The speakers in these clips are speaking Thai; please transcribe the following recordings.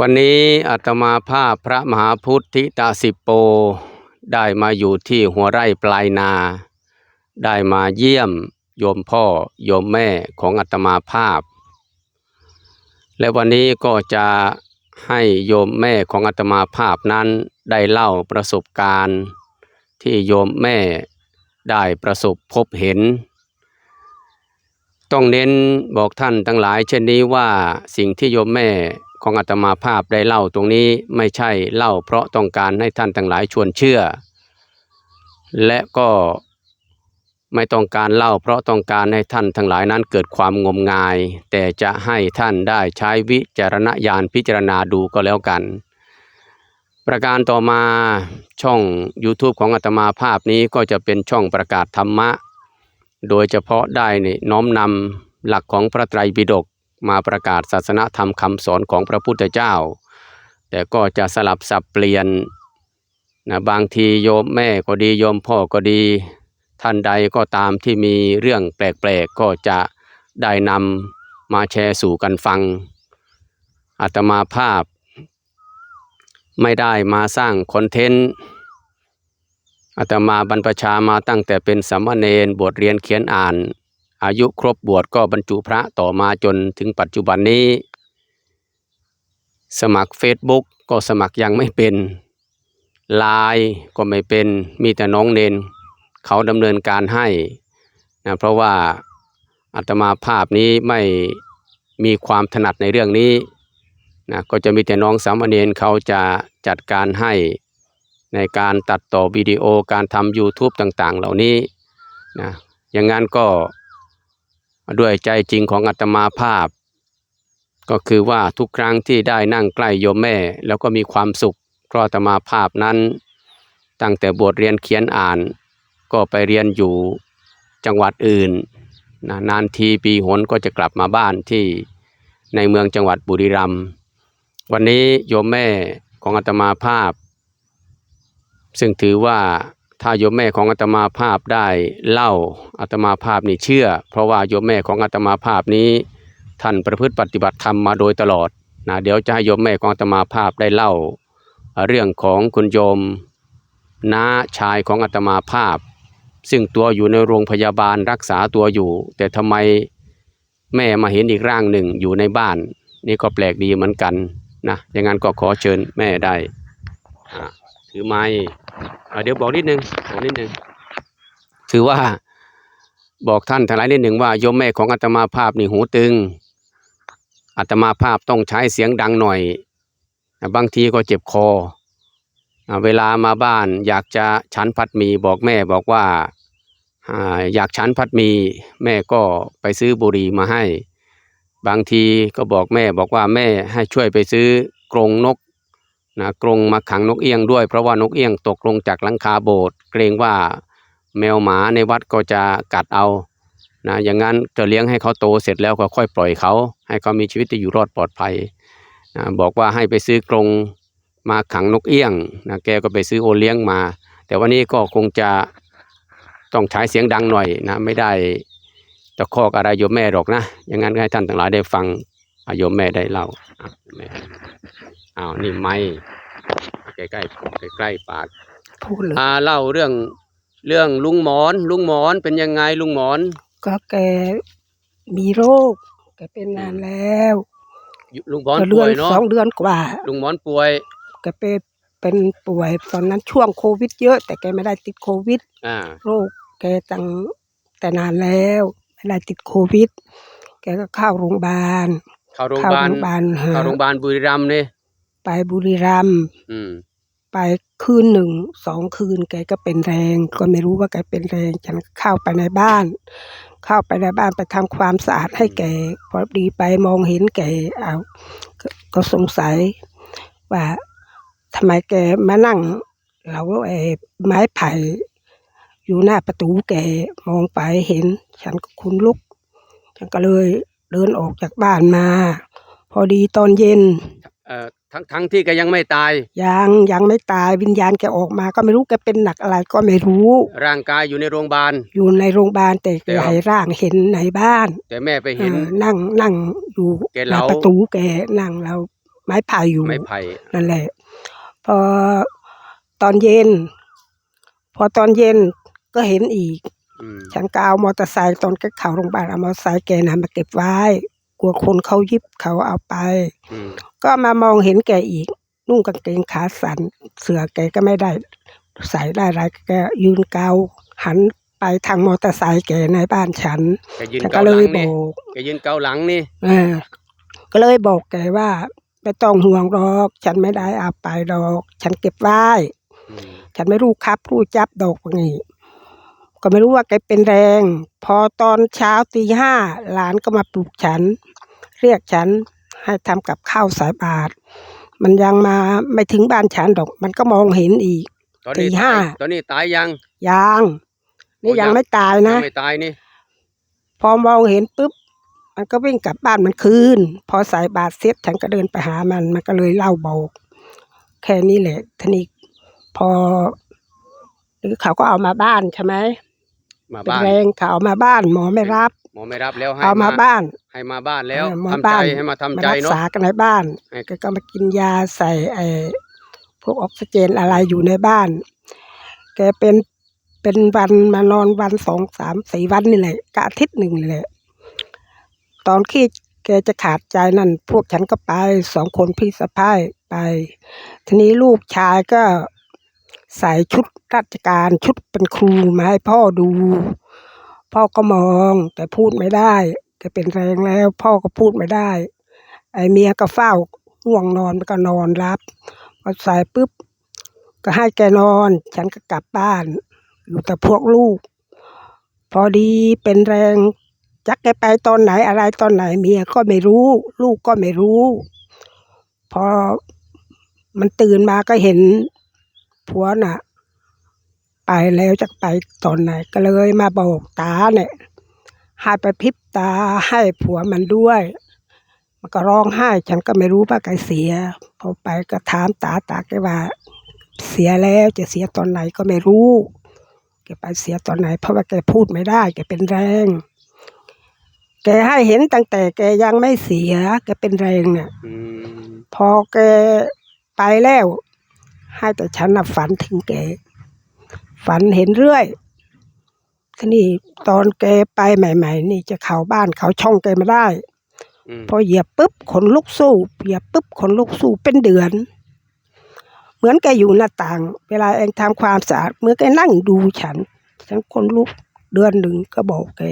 วันนี้อาตมาภาพพระมหาพุทธิตาสิปโป ได้มาอยู่ที่หัวไร่ปลายนา ได้มาเยี่ยมโยมพ่อโยมแม่ของอาตมาภาพ และวันนี้ก็จะให้โยมแม่ของอาตมาภาพนั้นได้เล่าประสบการณ์ ที่โยมแม่ได้ประสบพบเห็น ต้องเน้นบอกท่านทั้งหลายเช่นนี้ว่าสิ่งที่โยมแม่ ของอาตมาภาพได้เล่าตรงนี้ไม่ใช่เล่าเพราะต้องการให้ท่านทั้งหลายชวนเชื่อ และก็ไม่ต้องการเล่าเพราะต้องการให้ท่านทั้งหลายนั้นเกิดความงมงาย แต่จะให้ท่านได้ใช้วิจารณญาณพิจารณาดูก็แล้วกัน ประการต่อมาช่อง YouTube ของอาตมาภาพนี้ก็จะเป็นช่องประกาศธรรมะ โดยเฉพาะได้น้อมนำหลักของพระไตรปิฎก มาประกาศศาสนธรรมคำสอนของพระพุทธเจ้า แต่ก็จะสลับสับเปลี่ยนนะบางทีโยมแม่ก็ดีโยมพ่อก็ดี ท่านใดก็ตามที่มีเรื่องแปลกๆก็จะได้นำมาแชร์สู่กันฟังอาตมาภาพ ไม่ได้มาสร้างคอนเทนต์อาตมาบรรพชามาตั้งแต่เป็นสามเณรบวชเรียนเขียนอ่าน อายุครบบวชก็บรรจุพระต่อมาจนถึงปัจจุบันนี้ สมัคร Facebook ก็สมัครยังไม่เป็นไลน์ก็ไม่เป็นมีแต่น้องเนน เขาดำเนินการให้นะเพราะว่าอาตมาภาพนี้ไม่มีความถนัดในเรื่องนี้นะก็จะมีแต่น้องสามเณรเขาจะจัดการให้ในการตัดต่อวิดีโอการทำ YouTube ต่างๆ เหล่านี้นะอย่างนั้นก็ ด้วยใจจริงของอาตมาภาพ ก็คือว่าทุกครั้งที่ได้นั่งใกล้โยมแม่ แล้วก็มีความสุขเพราะอาตมาภาพนั้น ตั้งแต่บทเรียนเขียนอ่าน ก็ไปเรียนอยู่จังหวัดอื่นนะนานทีปีหนก็จะกลับมาบ้านที่ในเมืองจังหวัดบุรีรัมย์วันนี้โยมแม่ของอาตมาภาพ ซึ่งถือว่า ถ้าโยมแม่ของอาตมาภาพได้เล่าอาตมาภาพนี่เชื่อ เพราะว่าโยมแม่ของอาตมาภาพนี้ ท่านประพฤติปฏิบัติธรรมมาโดยตลอดนะเดี๋ยวจะให้โยมแม่ของอาตมาภาพได้เล่า เรื่องของคุณโยมน้าชายของอาตมาภาพ ซึ่งตัวอยู่ในโรงพยาบาลรักษาตัวอยู่ แต่ทำไมแม่มาเห็นอีกร่างหนึ่งอยู่ในบ้าน นี่ก็แปลกดีเหมือนกันนะอย่างนั้นก็ขอเชิญแม่ได้ถือไม้ เดี๋ยวบอกนิดนึงบอกนิดนึงคือว่าบอกท่านทั้งหลายนิดหนึ่งว่าโยมแม่ของอาตมาภาพนี่หูตึงอาตมาภาพต้องใช้เสียงดังหน่อย บางทีก็เจ็บคออเวลามาบ้านอยากจะฉันพัดมีบอกแม่บอกว่าออยากฉันพัดมีแม่ก็ไปซื้อบุหรี่มาให้ บางทีก็บอกแม่บอกว่าแม่ให้ช่วยไปซื้อกรงนก นะกรงมาขังนกเอี้ยงด้วย เพราะว่านกเอี้ยงตกลงจากหลังคาโบสถ์เกรงว่าแมวหมาในวัดก็จะกัดเอานะอย่างนั้นจะเลี้ยงให้เขาโตเสร็จแล้วก็ค่อยปล่อยเขา ให้เขามีชีวิตที่อยู่รอดปลอดภัยนะบอกว่าให้ไปซื้อกรงมาขังนกเอี้ยงนะแกก็ไปซื้อโอเลี้ยงมา แต่วันนี้ก็คงจะต้องใช้เสียงดังหน่อยนะไม่ได้ตะคอกอะไรโยมแม่หรอกนะอย่างนั้นให้ท่านทั้งหลายได้ฟังโยมแม่ได้เล่า อะแม่อ้าวนี่ไม้ใกล้ใกล้ใกล้ๆปากพูดเลยอ่าเล่าเรื่องเรื่องลุงหมอน ลุงหมอนเป็นยังไงลุงหมอน ก็แกมีโรคแกเป็นนานแล้วลุงหมอนก็เดืป่อวนยเนาะสองเดือนกว่าลุงหมอนป่วยแกเป็นเป็นป่วยตอนนั้นช่วงโควิดเยอะ แต่แกไม่ได้ติดโควิด อ่าโรคแกตั้งแต่นานแล้วไม่ได้ติดโควิด แกก็เข้าโรงพยาบาลเข้าโรงพเข้ายาบาลโรงพยาบาลฮะเข้าโรงพยาบาลบุรีรัมย์นี่ ไปบุรีรัมย์อืม ไปคืนหนึ่งสองคืนแกก็เป็นแรง ก็ไม่รู้ว่าแกเป็นแรงฉันก็เข้าไปในบ้าน เข้าไปในบ้านไปทำความสะอาดให้แกพอดีไปมองเห็นแกเอาก็ก็สงสัย ว่าทำไมแกมานั่งเราไอ้ไม้ไผ่ อยู่หน้าประตูแกมองไปเห็น ฉันก็คุนลุก ฉันก็เลยเดินออกจากบ้านมา พอดีตอนเย็น เอ่อ ทั้งทั้งที่แกยังไม่ตาย ยังยังไม่ตายวิญญาณแกออกมาก็ไม่รู้แกเป็นหนักอะไรก็ไม่รู้ ร่างกายอยู่ในโรงพยาบาล อยู่ในโรงพยาบาลแต่แต่แกว่าให้ร่างเห็นในบ้าน แต่แม่ไปเห็นเออนั่งนั่งอยู่แกหเหน้าลาประตูแกนั่งเราไม้ไผ่อยู่ไม้ไผ่นั่นแหละ พอตอนเย็น พอตอนเย็นก็เห็นอีกอืมฉันก็เอามอเตอร์ไซค์ตอนแกเข้าโรงพยาบาลเอามอเตอร์ไซค์แกนะมาเก็บไว้ก ลัวคนเขายิบเขาเอาไป อืม ก็มามองเห็นแกอีก นุ่งกางเกงขาสั้นเสื้อแกก็ไม่ได้ใส่ได้อะไรแกยืนเกาหันไปทางมอเตอร์ไซค์แกในบ้านฉันแกยืนฉันก็เกาเลหลัยงบนี่อก แกยืนเกาหลังนี่ เออก็เลยบอกแกว่าไม่ต้องห่วงหรอก ฉันไม่ได้เอาไปหรอก ฉันเก็บไว้ อืม ฉันไม่รู้ครับ รู้จับดอกว่างี้ก็ไม่รู้ว่าแกเป็นแรง พอตอนเช้าตีห้าหลานก็มาปลุกฉัน เรียกฉันให้ทำกับข้าวสายบาตรมันยังมาไม่ถึงบ้านฉันดอก มันก็มองเห็นอีกตอนตีนี้ห้าตายตอนนี้ตายยัง ยังนี่โอ้ยัง ยังไม่ตายยันะงไม่ตายนี่พอมองเห็นปุ๊บมันก็วิ่งกลับบ้านมันคืน พอสายบาตรเสร็จฉันก็เดินไปหามัน มันก็เลยเล่าบอก แค่นี้แหละทีนี้พอหรือเขาก็เอามาบ้านใช่ไหมมาเป็นบ้านแรงเขาเอามาบ้านหมอไม่รับ หมอไม่รับแล้วให้เอามาบ้าน ให้มาบ้านแล้วเออมาทำใจบ้านให้มาทำมาใจรัเนาะษากันในบ้านให้แกก็มากินยาใส่ไอ้พวกออกซิเจนอะไรอยู่ในบ้าน แกเป็นเป็นวันมานอนวันสองสามสี่วันนี่แหละกะอาทิตย์หนึ่งนี่แหละตอนที่แกจะขาดใจนั่น พวกฉันก็ไปสองคนพี่สะพ้ายไป ทีนี้ลูกชายก็ใส่ชุดราชการชุดเป็นครูมาให้พ่อดู พ่อก็มองแต่พูดไม่ได้แกเป็นแรงแล้ว พ่อก็พูดไม่ได้ ไอเมียก็เฝ้าง่วงนอนมันก็นอนรับพอใส่ปุ๊บก็ให้แกนอน ฉันก็กลับบ้าน อยู่แต่พวกลูก พอดีเป็นแรงจักแกไปตอนไหนอะไรตอนไหนเมียก็ไม่รู้ ลูกก็ไม่รู้ พอมันตื่นมาก็เห็นผัวน่ะ ไปแล้วจะไปตอนไหนก็เลยมาบอกตาเนี่ยให้ไปพริบตาให้ผัวมันด้วย มันก็ร้องไห้ ฉันก็ไม่รู้ว่าแกเสีย พอไปก็ถามตาตาแกว่า เสียแล้วจะเสียตอนไหนก็ไม่รู้แกไปเสียตอนไหน เพราะว่าแกพูดไม่ได้แกเป็นแรงแกให้เห็นตั้งแต่แกยังไม่เสียแกเป็นแรงเนี่ยอืมพอแกไปแล้ว ให้แต่ฉันน่ะฝันถึงแก ฝันเห็นเรื่อยทีนี้ตอนแกไปใหม่ ๆ นี่จะเข้าบ้านเขาช่องแกไม่ได้ อืมพอเหยียบปุ๊บขนลุกสู้เหยียบปุ๊บขนลุกสู้เป็นเดือน เหมือนแกอยู่หน้าต่าง เวลาเองทำความสะอาดเมื่อแกนั่งดูฉัน ฉันคนลุกเดือนหนึ่งก็บอกแก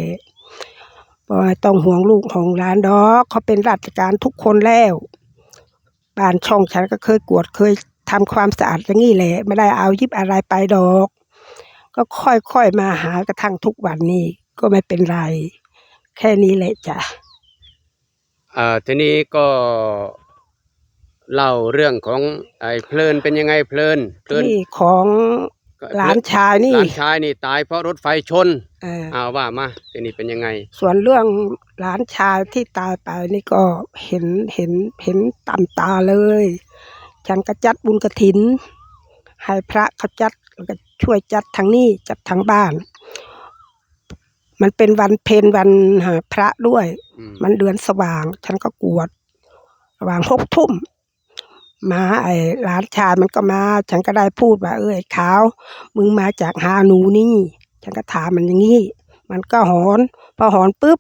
บอกว่าต้องห่วงลูกของร้านดอกเขาเป็นราชการทุกคนแล้วบ้านช่องฉันก็เคยกวดเคยทำความสะอาดอย่างนี้แหละไม่ได้เอายิบอะไรไปดอก ก็ค่อยๆมาหากระทั่งทุกวันนี้ก็ไม่เป็นไร แค่นี้แหละจ้ะอ่าทีนี้ก็เล่าเรื่องของไอ้เพลินเป็นยังไงเพลินเพลินนี่ของก็หลานชายนี่หลานชายนี่ตายเพราะรถไฟชนเอออ้าวว่ามาทีนี้เป็นยังไง ส่วนเรื่องหลานชายที่ตายไปนี่ก็เห็นเห็นเห็นตามตาเลย ฉันก็จัดบุญกระถินให้พระเขาจัด แล้วก็ช่วยจัดทางนี้จัดทางบ้าน มันเป็นวันเพนวันหาพระด้วยอืมมันเดือนสว่าง ฉันก็กวดสว่างหกทุ่มมาไอ้หลานชายมันก็มา ฉันก็ได้พูดว่า เอ้ยขาว มึงมาจากหาหนูนี่ ฉันก็ถามมันอย่างนี้ มันก็หอน พอหอนปุ๊บ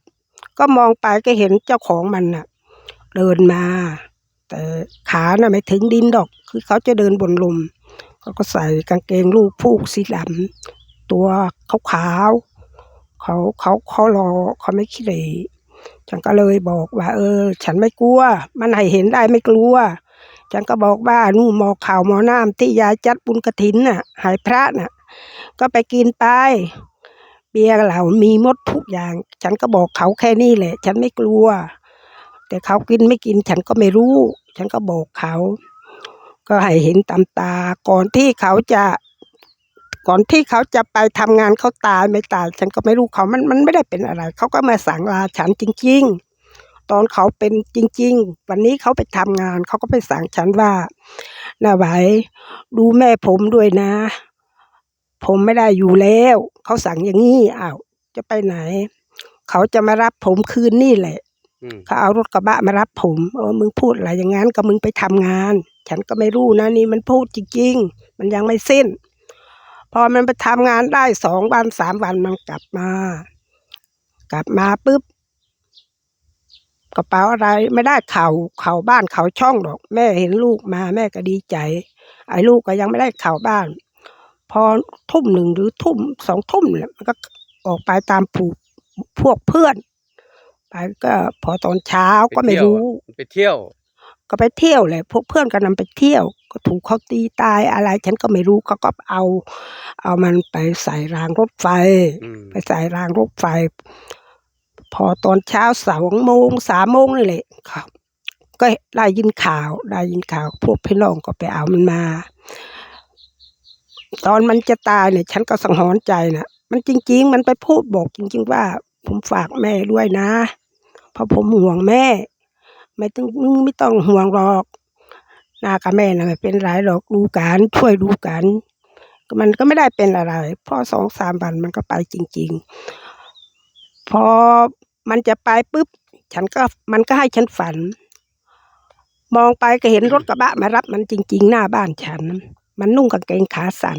ก็มองไปก็เห็นเจ้าของมันน่ะ เดินมา แต่ขาน่ะไม่ถึงดินดอก คือเขาจะเดินบนลม เขาก็ใส่กางเกงลูกผูกสีดำตัวขาวๆเขาเขาเขารอเขาไม่ขี้เหร่ฉันก็เลยบอกว่า เออ ฉันไม่กลัว มันให้เห็นได้ไม่กลัว ฉันก็บอกว่านู่นหมอข่าวหมอน้ำที่ยายจัดบุญกระถินน่ะ หายพระน่ะ ก็ไปกินไปเบียร์เหล่ามีมดทุกอย่าง ฉันก็บอกเขาแค่นี้แหละ ฉันไม่กลัว แต่เขากินไม่กิน ฉันก็ไม่รู้ ฉันก็บอกเขา ก็ให้เห็นตามตา ก่อนที่เขาจะ ก่อนที่เขาจะไปทำงานเขาตายไม่ตาย ฉันก็ไม่รู้เขามันมันไม่ได้เป็นอะไร เขาก็มาสั่งลาฉันจริง ๆ ตอนเขาเป็นจริง ๆ วันนี้เขาไปทำงาน เขาก็ไปสั่งฉันว่าน้าไหวดูแม่ผมด้วยนะ ผมไม่ได้อยู่แล้ว เขาสั่งอย่างนี้อ้าวจะไปไหน เขาจะมารับผมคืนนี่แหละอืมเขาเอารถกระบะมารับผมเออมึงพูดอะไรอย่างงั้นก็มึงไปทำงาน ฉันก็ไม่รู้นะนี่มันพูดจริงๆ มันยังไม่สิ้น พอมันไปทำงานได้สองวันสามวันมันกลับมา กลับมาปุ๊บกระเป๋าอะไรไม่ได้เข่าเข่าบ้านเข่าช่องหรอก แม่เห็นลูกมาแม่ก็ดีใจ ไอ้ลูกก็ยังไม่ได้เข่าบ้าน พอทุ่มหนึ่งหรือทุ่มสองทุ่มเนี่ยมันก็ออกไปตามผูกพวกเพื่อน ไปก็พอตอนเช้าก็ไม่รู้ ไปเที่ยว ก็ไปเที่ยวแหละพวกเพื่อนก็นำไปเที่ยว ก็ถูกเขาตีตายอะไร ฉันก็ไม่รู้เขาก็เอา เอามันไปใส่รางรถไฟอืมไปใส่รางรถไฟ พอตอนเช้าสองโมงสามโมงนี่แหละครับก็ได้ยินข่าวได้ยินข่าว พวกพี่น้องก็ไปเอามันมา ตอนมันจะตายเนี่ย ฉันก็สังหรณ์ใจนะมันจริง ๆ มันไปพูดบอกจริง ๆ ว่า ผมฝากแม่ด้วยนะ เพราะผมห่วงแม่ ไม่ต้องมึงไม่ต้องห่วงหรอกนากับแม่นะไม่เป็นไรหรอกดูกันช่วยดูกันมันก็ไม่ได้เป็นอะไร พอสองสามวันมันก็ไปจริง ๆ พอมันจะไปปุ๊บ ฉันก็มันก็ให้ฉันฝัน มองไปก็เห็นรถกระบะมารับมันจริง ๆ หน้าบ้านฉัน มันนุ่งกางเกงขาสั้น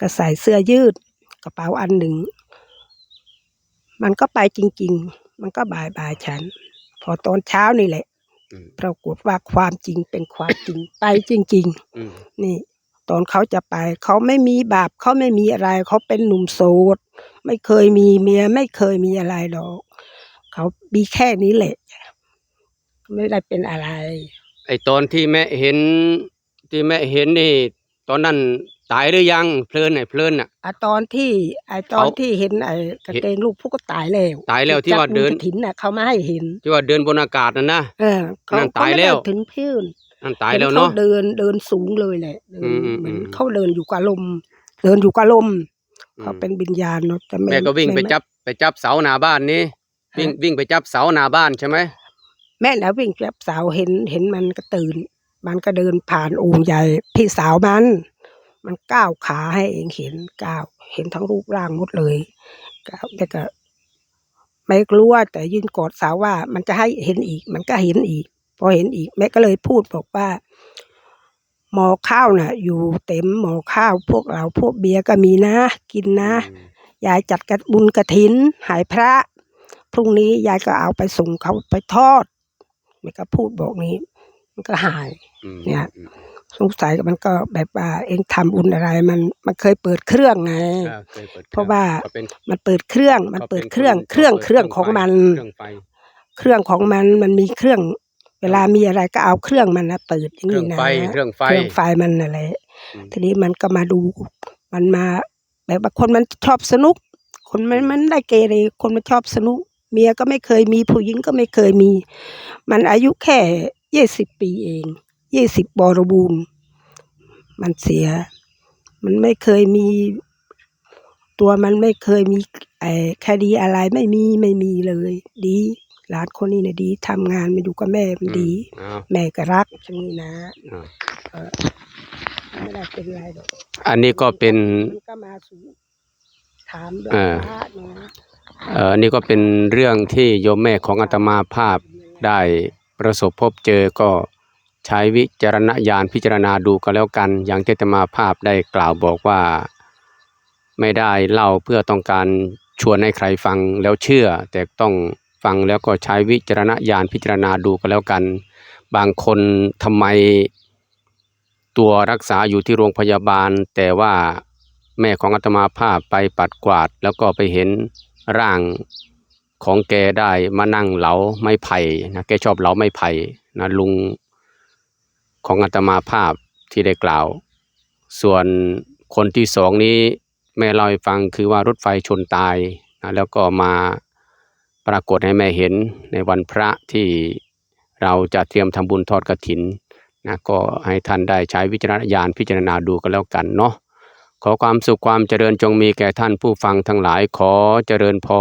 ก็ใส่เสื้อยืด กระเป๋าอันหนึ่ง มันก็ไปจริง ๆ มันก็บายบายฉัน อตอนเช้านี่แหละอืมปรากฏว่าความจริงเป็นความจริง ไปจริง อืมๆ นี่ ตอนเขาจะไป เขาไม่มีบาปเขาไม่มีอะไร เขาเป็นหนุ่มโสด ไม่เคยมีเมีย ไม่เคยมีอะไรหรอก เขามีแค่นี้แหละ ไม่ได้เป็นอะไร ไอตอนที่แม่เห็นที่แม่เห็นนี่ ตอนนั้น ตายหรือยังเพลินไหนเพลินน่ะ อะตอนที่ไอตอนเขาที่เห็นไอกางเกงลูกพวกก็ตายแล้วตายแล้วที่ว่าเดินจักรถิ่นน่ะเขามาให้เห็น ที่ว่าเดินบนอากาศนั่นนะ เออเขานั่นเขาตายไม่แล้ได้วถึงพื้นนั่นตายแล้วเนาะ ห็เขาเดินเดินสูงเลยแหละเดินอืมอืมเหมือนอืม เขาเดินอยู่กับลม เดินอยู่กับลมอืมเขาเป็นวิญญาณเนาะแต่ไม่แม่ก็วิ่งไปม่จับไปจับเสาหน้าบ้านนี้วิ่งฮะวิ่งไปจับเสาหน้าบ้านใช่ไหมแม่นะวิ่งจับสาวเห็นเห็นมันก็ตื่น มันก็เดินผ่านโองค์ใหญ่พี่สาวมัน มันก้าวขาให้เองเห็นก้าวเห็นทั้งรูปร่างหมดเลยก้าวแต่ก็ไม่กลัวแต่ยืนกอดสาวว่า มันจะให้เห็นอีก มันก็เห็นอีก พอเห็นอีก แม่ก็เลยพูดบอกว่า หมอข้าวน่ะ อยู่เต็มหมอข้าวพวกเราพวกเบียร์ก็มีนะ กินนะอืมยายจัดกระบุญกระถิน หายพระ พรุ่งนี้ยายก็เอาไปส่งเขาไปทอดแม่ก็พูดบอกนี้ มันก็หายอืมเนี่ยอืม สงสัยมันก็แบบว่าเองทำบุญอะไร มันมันเคยเปิดเครื่องไงอ่าเคยปิดเพราะว่าเขเป็นมันเปิดเครื่องมันเปิดเครื่องเครื่องเครื่องของมันเครื่องไฟเครื่องของมันมันมีเครื่อง เวลามีอะไรก็เอาเครื่องมันนะเปิดอย่างเครื่อนี้งนะไฟเครื่องไฟเครื่องไฟมันนั่นแหละอืมทีนี้มันก็มาดูมันมา แบบว่าคนมันชอบสนุก คนมันมันได้เกเรคนมันชอบสนุก เมียก็ไม่เคยมีผู้หญิงก็ไม่เคยมี มันอายุแค่ยี่สิบปีเอง ยี่สิบบริบูรณ์มันเสีย มันไม่เคยมี ตัวมันไม่เคยมีไอ้คดีอะไรไม่มีไม่มีเลย ดีหลานคนนี้เนี่ยดีทำงานมาอยู่กับแม่มันดีอืมอ้าวแม่ก็รักอย่างนี้นะอ้าวเออไม่ได้เป็นไรหรอกอันนี้ก็เป็น มันก็มาสู่ถามแบบเออพระนะ เอ่อนี่ก็เป็นเรื่องที่โยมแม่ของอาตมาภาพได้ประสบพบเจอก็ ใช้วิจารณญาณพิจารณาดูก็แล้วกัน อย่างที่อาตมาภาพได้กล่าวบอกว่า ไม่ได้เล่าเพื่อต้องการชวนให้ใครฟังแล้วเชื่อ แต่ต้องฟังแล้วก็ใช้วิจารณญาณพิจารณาดูก็แล้วกัน บางคนทำไม ตัวรักษาอยู่ที่โรงพยาบาล แต่ว่าแม่ของอาตมาภาพไปปัดกวาด แล้วก็ไปเห็นร่างของแกได้มานั่งเหลาไม้ไผ่นะแกชอบเหลาไม้ไผ่นะลุง ของอาตมาภาพที่ได้กล่าว ส่วนคนที่สองนี้แม่เล่าให้ฟังคือว่ารถไฟชนตายนะแล้วก็มาปรากฏให้แม่เห็นในวันพระที่เราจะเตรียมทำบุญทอดกฐินนะก็ให้ท่านได้ใช้วิจารณญาณพิจารณาดูกันแล้วกันเนาะขอความสุขความเจริญจงมีแก่ท่านผู้ฟังทั้งหลายขอเจริญพร